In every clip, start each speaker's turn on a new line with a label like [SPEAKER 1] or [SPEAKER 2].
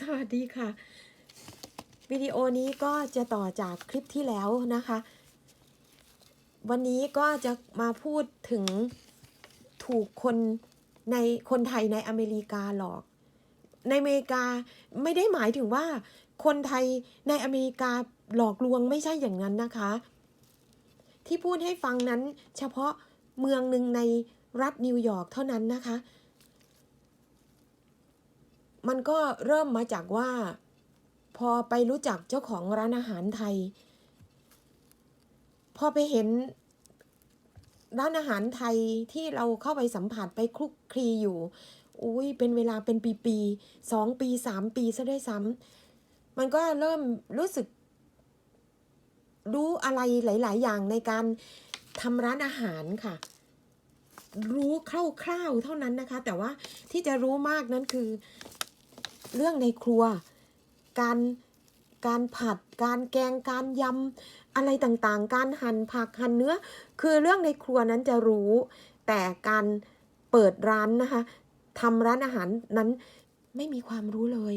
[SPEAKER 1] สวัสดีค่ะ วิดีโอนี้ก็จะต่อจากคลิปที่แล้วนะคะ วันนี้ก็จะมาพูดถึงถูกคนในคนไทยในอเมริกาหลอก ในอเมริกาไม่ได้หมายถึงว่าคนไทยในอเมริกาหลอกลวงไม่ใช่อย่างนั้นนะคะ ที่พูดให้ฟังนั้นเฉพาะเมืองหนึ่งในรัฐนิวยอร์กเท่านั้นนะคะ มันก็เริ่มมาจากว่า พอไปรู้จักเจ้าของร้านอาหารไทย พอไปเห็นร้านอาหารไทยที่เราเข้าไปสัมผัสไปคลุกคลีอยู่อุ้ยเป็นเวลาเป็นปีๆสองปีสามปีซะด้วยซ้ำมันก็เริ่มรู้สึก รู้อะไรหลาย ๆ อย่างในการทำร้านอาหารค่ะ รู้คร่าวๆเท่านั้นนะคะ แต่ว่าที่จะรู้มากนั้นคือ เรื่องในครัว การการผัด การแกงการยำอะไรต่างๆ การหั่นผักหั่นเนื้อ คือเรื่องในครัวนั้นจะรู้ แต่การเปิดร้านนะคะทำร้านอาหารนั้นไม่มีความรู้เลย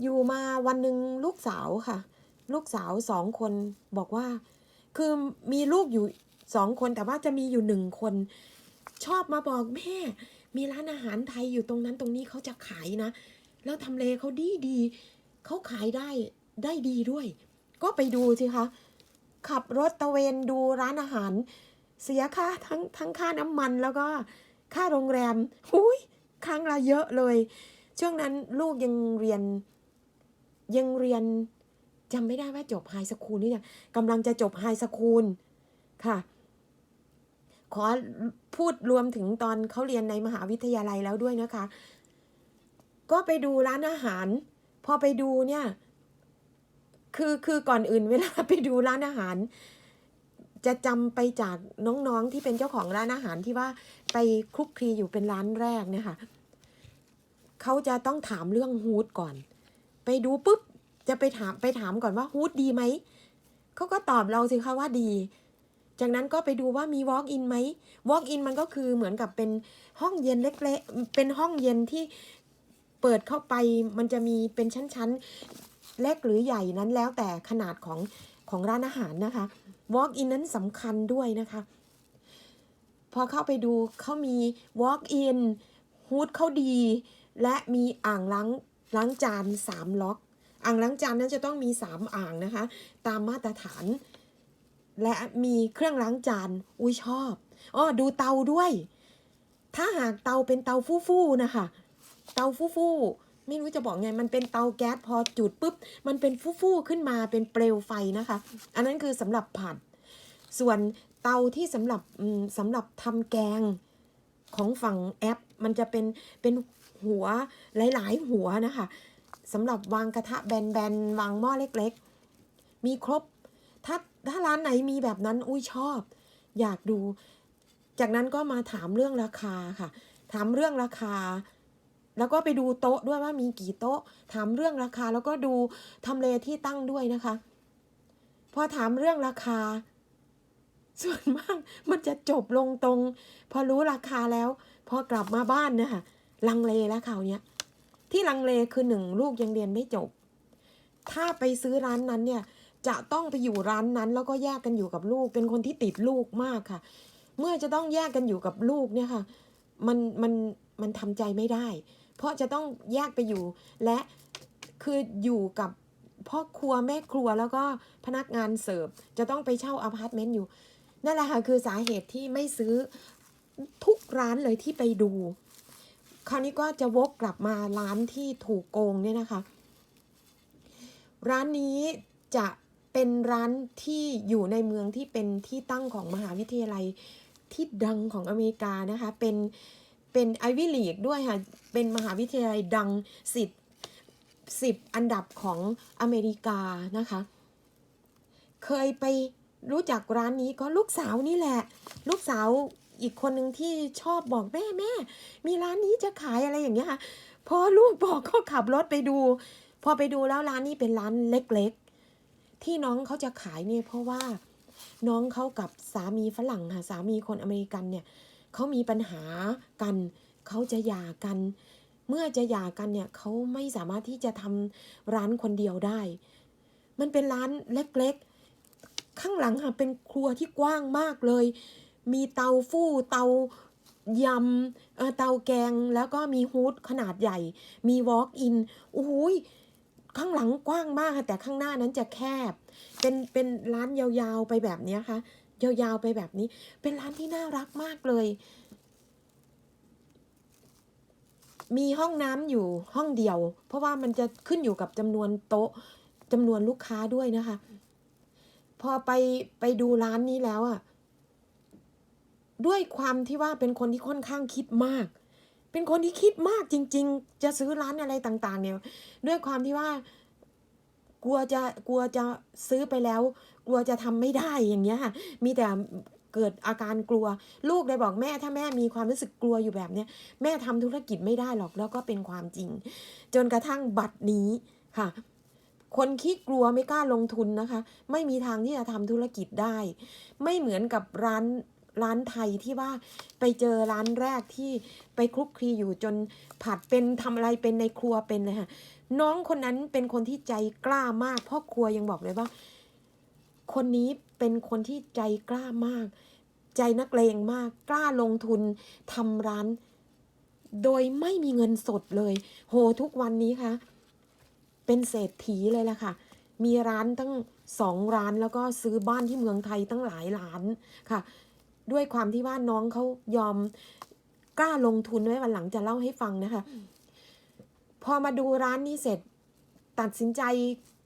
[SPEAKER 1] อยู่มาวันหนึ่งลูกสาวค่ะ ลูกสาวสองคนบอกว่า คือมีลูกอยู่สองคนแต่ว่าจะมีอยู่หนึ่งคน ชอบมาบอกแม่ มีร้านอาหารไทยอยู่ตรงนั้นตรงนี้เขาจะขายนะ แล้วทำเลเขาดีดีเขาขายได้ได้ดีด้วย ก็ไปดูสิคะขับรถตะเวนดูร้านอาหาร เสียค่าทั้งทั้งค่าน้ำมันแล้วก็ค่าโรงแรมหุยครั้งละเยอะเลย ช่วงนั้นลูกยังเรียนยังเรียนจำไม่ได้ว่าจบไฮสคูลนี่ยังกำลังจะจบไฮสคูลค่ะ ขอพูดรวมถึงตอนเขาเรียนในมหาวิทยาลัยแล้วด้วยนะคะ ก็ไปดูร้านอาหาร พอไปดูเนี่ย คือคือก่อนอื่นเวลาไปดูร้านอาหาร จะจำไปจากน้องๆที่เป็นเจ้าของร้านอาหารที่ว่าไปคลุกคลีอยู่เป็นร้านแรกเนี่ยค่ะเขาจะต้องถามเรื่องฮูดก่อน ไปดูปุ๊บจะไปถามไปถามก่อนว่าฮูดดีไหมเขาก็ตอบเราสิคะว่าดี จากนั้นก็ไปดูว่ามี walk in ไหม walk in มันก็คือเหมือนกับเป็นห้องเย็นเล็กๆ เป็นห้องเย็นที่เปิดเข้าไปมันจะมีเป็นชั้นๆ เล็กหรือใหญ่นั้นแล้วแต่ขนาดของของร้านอาหารนะคะ walk in นั้นสำคัญด้วยนะคะ พอเข้าไปดูเขามี walk in ฮูดเขาดี และมีอ่างล้างล้างจานสามล็อก อ่างล้างจานนั้นจะต้องมีสามอ่างนะคะ ตามมาตรฐาน และมีเครื่องล้างจาน อุ้ยชอบอ๋อดูเตาด้วย ถ้าหากเตาเป็นเตาฟู่ๆนะคะ เตาฟู่ๆไม่รู้จะบอกไง มันเป็นเตาแก๊สพอจุดปุ๊บ มันเป็นฟู่ๆขึ้นมาเป็นเปลวไฟนะคะ อันนั้นคือสำหรับผัด ส่วนเตาที่สำหรับอืมสำหรับทำแกงของฝั่งแอป มันจะเป็นเป็นหัวหลาย ๆ หัวนะคะสำหรับวางกระทะแบนๆวางหม้อเล็ก ๆ มีครบ ถ้าถ้าร้านไหนมีแบบนั้นอุ้ยชอบ อยากดู จากนั้นก็มาถามเรื่องราคาค่ะ ถามเรื่องราคา แล้วก็ไปดูโต๊ะด้วยว่ามีกี่โต๊ะ ถามเรื่องราคาแล้วก็ดูทำเลที่ตั้งด้วยนะคะ พอถามเรื่องราคา ส่วนมากมันจะจบลงตรง พอรู้ราคาแล้ว พอกลับมาบ้านนะคะลังเลแล้วคราวนี้ที่ลังเลคือหนึ่งลูกยังเรียนไม่จบ ถ้าไปซื้อร้านนั้นเนี่ย จะต้องไปอยู่ร้านนั้น แล้วก็แยกกันอยู่กับลูก เป็นคนที่ติดลูกมากค่ะ เมื่อจะต้องแยกกันอยู่กับลูกเนี่ยค่ะ มันมันมันทำใจไม่ได้ เพราะจะต้องแยกไปอยู่ และคืออยู่กับพ่อครัวแม่ครัวแล้วก็พนักงานเสิร์ฟจะต้องไปเช่าอพาร์ตเมนต์อยู่ นั่นแหละค่ะคือสาเหตุที่ไม่ซื้อทุกร้านเลยที่ไปดู คราวนี้ก็จะวกกลับมาร้านที่ถูกโกงเนี่ยนะคะ ร้านนี้จะ เป็นร้านที่อยู่ในเมืองที่เป็นที่ตั้งของมหาวิทยาลัยที่ดังของอเมริกานะคะ เป็นเป็นไอวิลีกด้วยค่ะ เป็นมหาวิทยาลัยดังสิบสิบอันดับของอเมริกานะคะ เคยไปรู้จักร้านนี้ก็ลูกสาวนี่แหละ ลูกสาวอีกคนหนึ่งที่ชอบบอกแม่แม่ มีร้านนี้จะขายอะไรอย่างเงี้ยค่ะพอลูกบอกก็ขับรถไปดู พอไปดูแล้วร้านนี้เป็นร้านเล็กๆ ที่น้องเขาจะขายเนี่ยเพราะว่าน้องเขากับสามีฝรั่งค่ะสามีคนอเมริกันเนี่ยเขามีปัญหากันเขาจะหย่ากัน เมื่อจะหย่ากันเนี่ยเขาไม่สามารถที่จะทำร้านคนเดียวได้ มันเป็นร้านเล็กๆ ข้างหลังค่ะเป็นครัวที่กว้างมากเลย มีเตาฟู่เตายำเตาแกงแล้วก็มีฮูดขนาดใหญ่ มีวอล์กอินโอ้ย ข้างหลังกว้างมากค่ะแต่ข้างหน้านั้นจะแคบ เป็นเป็นร้านยาวๆไปแบบนี้ค่ะ ยาวๆไปแบบนี้ เป็นร้านที่น่ารักมากเลย มีห้องน้ำอยู่ห้องเดียว เพราะว่ามันจะขึ้นอยู่กับจำนวนโต๊ะจำนวนลูกค้าด้วยนะคะ พอไปไปดูร้านนี้แล้วอะด้วยความที่ว่าเป็นคนที่ค่อนข้างคิดมาก เป็นคนที่คิดมากจริง ๆ จะซื้อร้านอะไรต่างๆ เนี่ย ด้วยความที่ว่ากลัวจะกลัวจะซื้อไปแล้ว กลัวจะทำไม่ได้อย่างเงี้ยค่ะ มีแต่เกิดอาการกลัว ลูกเลยบอกแม่ถ้าแม่มีความรู้สึกกลัวอยู่แบบเนี้ยแม่ทำธุรกิจไม่ได้หรอกแล้วก็เป็นความจริง จนกระทั่งบัตรนี้ค่ะ คนขี้กลัวไม่กล้าลงทุนนะคะ ไม่มีทางที่จะทำธุรกิจได้ ไม่เหมือนกับร้าน ร้านไทยที่ว่าไปเจอร้านแรกที่ไปคลุกคลีอยู่จนผัดเป็นทำอะไรเป็นในครัวเป็นเลยค่ะน้องคนนั้นเป็นคนที่ใจกล้ามากพ่อครัวยังบอกเลยว่า คนนี้เป็นคนที่ใจกล้ามาก ใจนักเลงมากกล้าลงทุนทำร้าน โดยไม่มีเงินสดเลย โหทุกวันนี้ค่ะเป็นเศรษฐีเลยล่ะค่ะ มีร้านตั้งสองร้านแล้วก็ซื้อบ้านที่เมืองไทยตั้งหลายล้านค่ะ ด้วยความที่ว่าน้องเขายอมกล้าลงทุนไว้วันหลังจะเล่าให้ฟังนะคะ พอมาดูร้านนี้เสร็จ ตัดสินใจ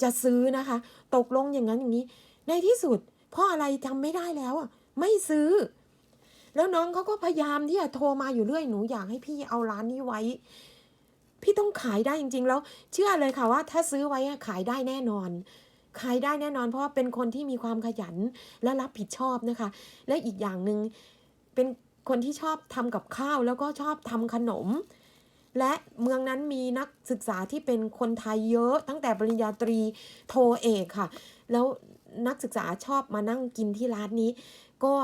[SPEAKER 1] จะซื้อนะคะ ตกลงอย่างนั้นอย่างนี้ ในที่สุดเพราะอะไรจำไม่ได้แล้วอะไม่ซื้อ แล้วน้องเขาก็พยายามที่จะโทรมาอยู่เรื่อยหนูอยากให้พี่เอาร้านนี้ไว้ พี่ต้องขายได้จริง ๆ แล้ว เชื่อเลยค่ะว่า ถ้าซื้อไว้อะขายได้แน่นอน ขายได้แน่นอนเพราะว่าเป็นคนที่มีความขยันและรับผิดชอบนะคะ และอีกอย่างหนึ่งเป็นคนที่ชอบทำกับข้าวแล้วก็ชอบทำขนม และเมืองนั้นมีนักศึกษาที่เป็นคนไทยเยอะ ตั้งแต่ปริญญาตรีโทเอกค่ะ แล้วนักศึกษาชอบมานั่งกินที่ร้านนี้ ก็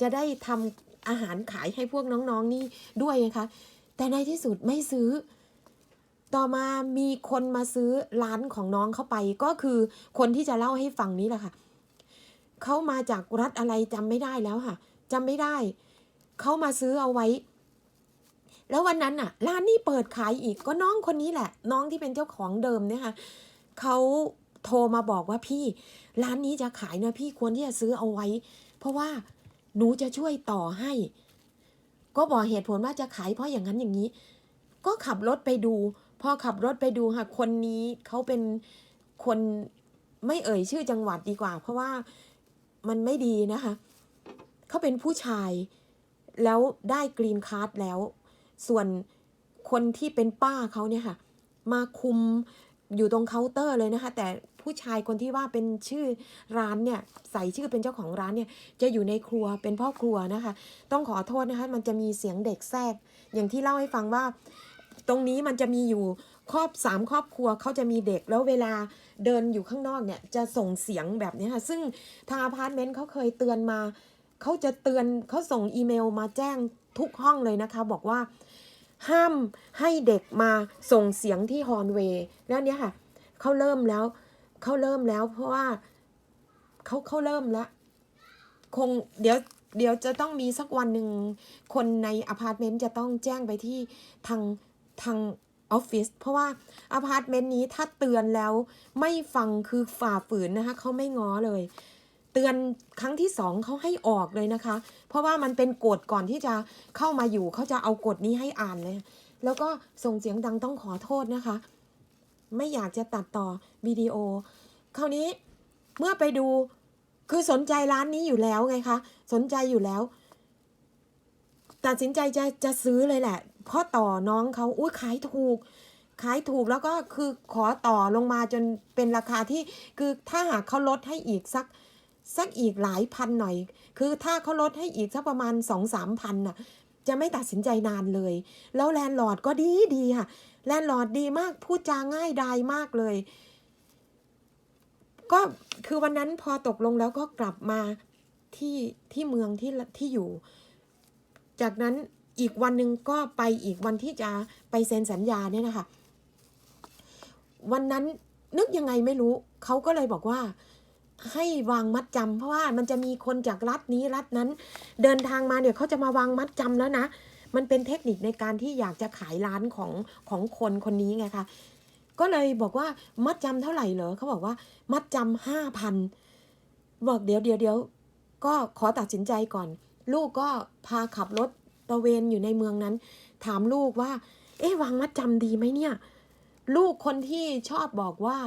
[SPEAKER 1] จะได้ทำอาหารขายให้พวกน้องๆนี่ด้วยนะคะ แต่ในที่สุดไม่ซื้อ ต่อมามีคนมาซื้อร้านของน้องเข้าไป ก็คือคนที่จะเล่าให้ฟังนี้แหละค่ะเขามาจากรัฐอะไรจำไม่ได้แล้วค่ะจำไม่ได้เขามาซื้อเอาไว้ แล้ววันนั้นน่ะ ร้านนี้เปิดขายอีกก็น้องคนนี้แหละ น้องที่เป็นเจ้าของเดิมเนี่ยค่ะเขาโทรมาบอกว่าพี่ ร้านนี้จะขายนะพี่ควรที่จะซื้อเอาไว้ เพราะว่าหนูจะช่วยต่อให้ ก็บอกเหตุผลว่าจะขายเพราะอย่างนั้นอย่างนี้ ก็ขับรถไปดู พอขับรถไปดูค่ะคนนี้เขาเป็นคนไม่เอ่ยชื่อจังหวัดดีกว่า เพราะว่ามันไม่ดีนะคะเขาเป็นผู้ชายแล้วได้กรีนคาร์ดแล้ว ส่วนคนที่เป็นป้าเขาเนี่ยค่ะ มาคุมอยู่ตรงเคาน์เตอร์เลยนะคะ แต่ผู้ชายคนที่ว่าเป็นชื่อร้านเนี่ยใส่ชื่อเป็นเจ้าของร้านเนี่ย จะอยู่ในครัวเป็นพ่อครัวนะคะ ต้องขอโทษนะคะ มันจะมีเสียงเด็กแทรกอย่างที่เล่าให้ฟังว่า ตรงนี้มันจะมีอยู่ครอบสามครอบครัวเขาจะมีเด็กแล้วเวลาเดินอยู่ข้างนอกเนี่ยจะส่งเสียงแบบนี้ค่ะซึ่งทางอพาร์ตเมนต์เขาเคยเตือนมาเขาจะเตือนเขาส่งอีเมลมาแจ้งทุกห้องเลยนะคะ บอกว่าห้ามให้เด็กมาส่งเสียงที่ฮอร์นเวย์แล้วเนี่ยค่ะเขาเริ่มแล้วเขาเริ่มแล้ว เพราะว่าเขาเขาเริ่มแล้วคงเดี๋ยวเดี๋ยวจะต้องมีสักวันหนึ่งคนในอพาร์ตเมนต์จะต้องแจ้งไปที่ทาง ทางออฟฟิศเพราะว่าอพาร์ตเมนต์นี้ถ้าเตือนแล้วไม่ฟังคือฝ่าฝืนนะคะเขาไม่ง้อเลย เตือนครั้งที่สองเขาให้ออกเลยนะคะ เพราะว่ามันเป็นกฎก่อนที่จะเข้ามาอยู่เขาจะเอากฎนี้ให้อ่านเลย แล้วก็ส่งเสียงดังต้องขอโทษนะคะ ไม่อยากจะตัดต่อวิดีโอ คราวนี้เมื่อไปดูคือสนใจร้านนี้อยู่แล้วไงคะสนใจอยู่แล้ว ตัดสินใจจะจะซื้อเลยแหละ เพราะต่อน้องเขาอุ้ยขายถูก ขายถูกแล้วก็คือขอต่อลงมาจนเป็นราคาที่คือถ้าหากเขาลดให้อีกสักสักอีกหลายพันหน่อย คือถ้าเขาลดให้อีกสักประมาณสองสามพันน่ะ จะไม่ตัดสินใจนานเลย แล้วแลนด์ลอร์ดก็ดีดีค่ะ แลนด์ลอร์ดดีมาก พูดจาง่ายดายมากเลย ก็คือวันนั้นพอตกลงแล้วก็กลับมาที่ที่เมืองที่ที่อยู่ จากนั้นอีกวันหนึ่งก็ไปอีกวันที่จะไปเซ็นสัญญาเนี่ยนะคะ วันนั้นนึกยังไงไม่รู้ เขาก็เลยบอกว่าให้วางมัดจำเพราะว่ามันจะมีคนจากรัฐนี้รัฐนั้น เดินทางมาเนี่ยเขาจะมาวางมัดจำแล้วนะ มันเป็นเทคนิคในการที่อยากจะขายร้านของของคนคนนี้ไงคะก็เลยบอกว่ามัดจำเท่าไหร่เหรอเขาบอกว่า มัดจำห้าพันบอกเดี๋ยวเดี๋ยวเดี๋ยวก็ขอตัดสินใจก่อน ลูกก็พาขับรถตระเวนอยู่ในเมืองนั้น ถามลูกว่า เอ๊ะวางมัดจำดีไหมเนี่ย ลูกคนที่ชอบบอกว่า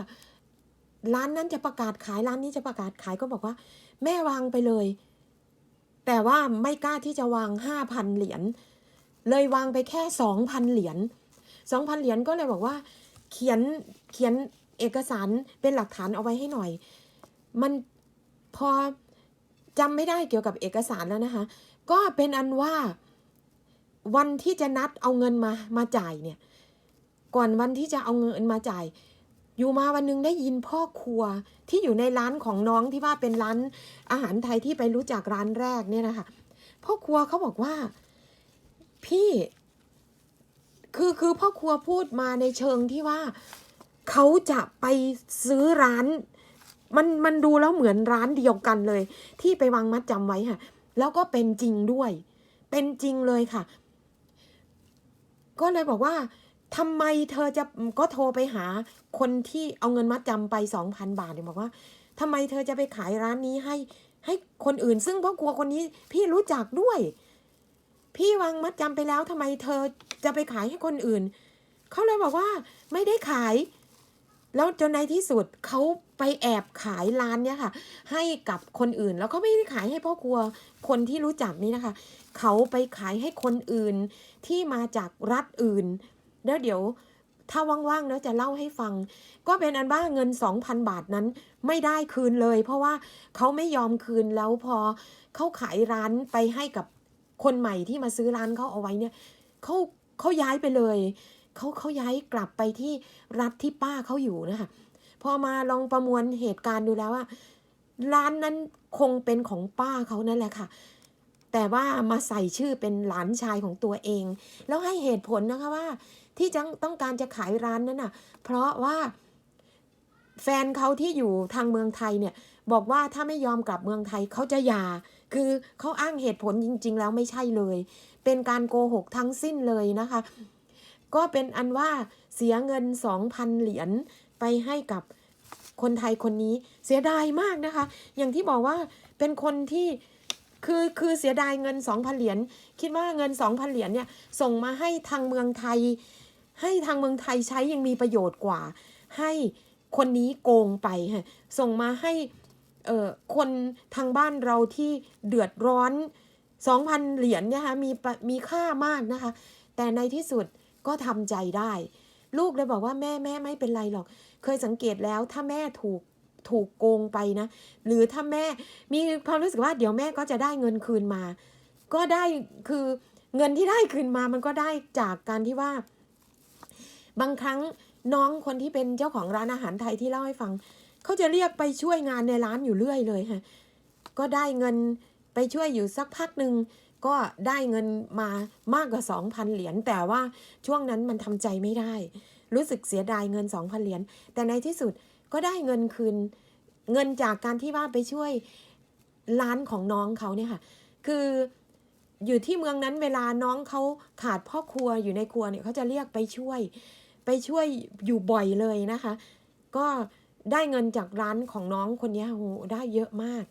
[SPEAKER 1] ร้านนั้นจะประกาศขายร้านนี้จะประกาศขายก็บอกว่า แม่วางไปเลย แต่ว่าไม่กล้าที่จะวางห้าพันเหรียญเลยวางไปแค่สองพันเหรียญสองพันเหรียญก็เลยบอกว่า เขียนเขียนเอกสารเป็นหลักฐานเอาไว้ให้หน่อย มันพอ จำไม่ได้เกี่ยวกับเอกสารแล้วนะคะ ก็เป็นอันว่าวันที่จะนัดเอาเงินมามาจ่ายเนี่ย ก่อนวันที่จะเอาเงินมาจ่าย อยู่มาวันหนึงได้ยินพ่อครัวที่อยู่ในร้านของน้องที่ว่าเป็นร้านอาหารไทยที่ไปรู้จักร้านแรกเนี่ยนะคะพ่อครัวเขาบอกว่าพี่คือคือพ่อครัวพูดมาในเชิงที่ว่าเขาจะไปซื้อร้าน มันมันดูแล้วเหมือนร้านเดียวกันเลย ที่ไปวางมัดจำไว้ค่ะ แล้วก็เป็นจริงด้วย เป็นจริงเลยค่ะ ก็เลยบอกว่าทำไมเธอจะก็โทรไปหาคนที่เอาเงินมัดจำไปสองพันบาทเนี่ยบอกว่าทำไมเธอจะไปขายร้านนี้ให้ให้คนอื่น ซึ่งพ่อครัวคนนี้พี่รู้จักด้วย พี่วางมัดจำไปแล้วทำไมเธอจะไปขายให้คนอื่นเขาเลยบอกว่าไม่ได้ขาย แล้วจนในที่สุดเขาไปแอบขายร้านเนี่ยค่ะ ให้กับคนอื่น แล้วเขาไม่ได้ขายให้พ่อครัวคนที่รู้จักนี่นะคะ เขาไปขายให้คนอื่นที่มาจากรัฐอื่น แล้วเดี๋ยวถ้าว่างๆแล้วจะเล่าให้ฟัง ก็เป็นอันว่าเงิน 2,000 บาทนั้นไม่ได้คืนเลย เพราะว่าเขาไม่ยอมคืนแล้วพอเขาขายร้านไปให้กับคนใหม่ที่มาซื้อร้านเขาเอาไว้เนี่ยเขาเขาย้ายไปเลย เขาเขาย้ายกลับไปที่รัฐที่ป้าเขาอยู่นะคะพอมาลองประมวลเหตุการณ์ดูแล้วว่า ร้านนั้นคงเป็นของป้าเขานั่นแหละค่ะ แต่ว่ามาใส่ชื่อเป็นหลานชายของตัวเอง แล้วให้เหตุผลนะคะว่า ที่จะต้องการจะขายร้านนั้นน่ะ เพราะว่าแฟนเขาที่อยู่ทางเมืองไทยเนี่ย บอกว่าถ้าไม่ยอมกลับเมืองไทยเขาจะหย่าคือเขาอ้างเหตุผลจริง ๆ แล้วไม่ใช่เลย เป็นการโกหกทั้งสิ้นเลยนะคะ ก็เป็นอันว่าเสียเงิน 2,000 เหรียญไปให้กับคนไทยคนนี้เสียดายมากนะคะ อย่างที่บอกว่าเป็นคนที่คือคือเสียดายเงิน 2,000 เหรียญคิดว่าเงิน 2,000 เหรียญเนี่ยส่งมาให้ทางเมืองไทย ให้ทางเมืองไทยใช้ยังมีประโยชน์กว่า ให้คนนี้โกงไปค่ะส่งมาให้เอ่อคนทางบ้านเราที่เดือดร้อน 2,000 เหรียญเนยนะคะมีปะมีค่ามากนะคะ แต่ในที่สุด ก็ทำใจได้ ลูกเลยบอกว่าแม่แม่ไม่เป็นไรหรอก เคยสังเกตแล้วถ้าแม่ถูกถูกโกงไปนะ หรือถ้าแม่มีความรู้สึกว่าเดี๋ยวแม่ก็จะได้เงินคืนมา ก็ได้คือเงินที่ได้คืนมามันก็ได้จากการที่ว่า บางครั้งน้องคนที่เป็นเจ้าของร้านอาหารไทยที่เล่าให้ฟัง เขาจะเรียกไปช่วยงานในร้านอยู่เรื่อยเลยค่ะก็ได้เงินไปช่วยอยู่สักพักหนึ่ง ก็ได้เงินมามากกว่า 2,000 เหรียญแต่ว่าช่วงนั้นมันทำใจไม่ได้ รู้สึกเสียดายเงิน 2,000 เหรียญแต่ในที่สุดก็ได้เงินคืน เงินจากการที่ว่าไปช่วยร้านของน้องเขาเนี่ยค่ะ คืออยู่ที่เมืองนั้นเวลาน้องเขาขาดพ่อครัวอยู่ในครัวเนี่ยเขาจะเรียกไปช่วย ไปช่วยอยู่บ่อยเลยนะคะ ก็ได้เงินจากร้านของน้องคนนี้โอ้โหได้เยอะมาก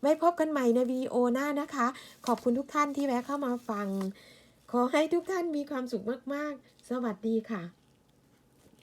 [SPEAKER 1] ไว้พบกันใหม่ในวิดีโอหน้านะคะ ขอบคุณทุกท่านที่แวะเข้ามาฟัง ขอให้ทุกท่านมีความสุขมาก ๆ สวัสดีค่ะ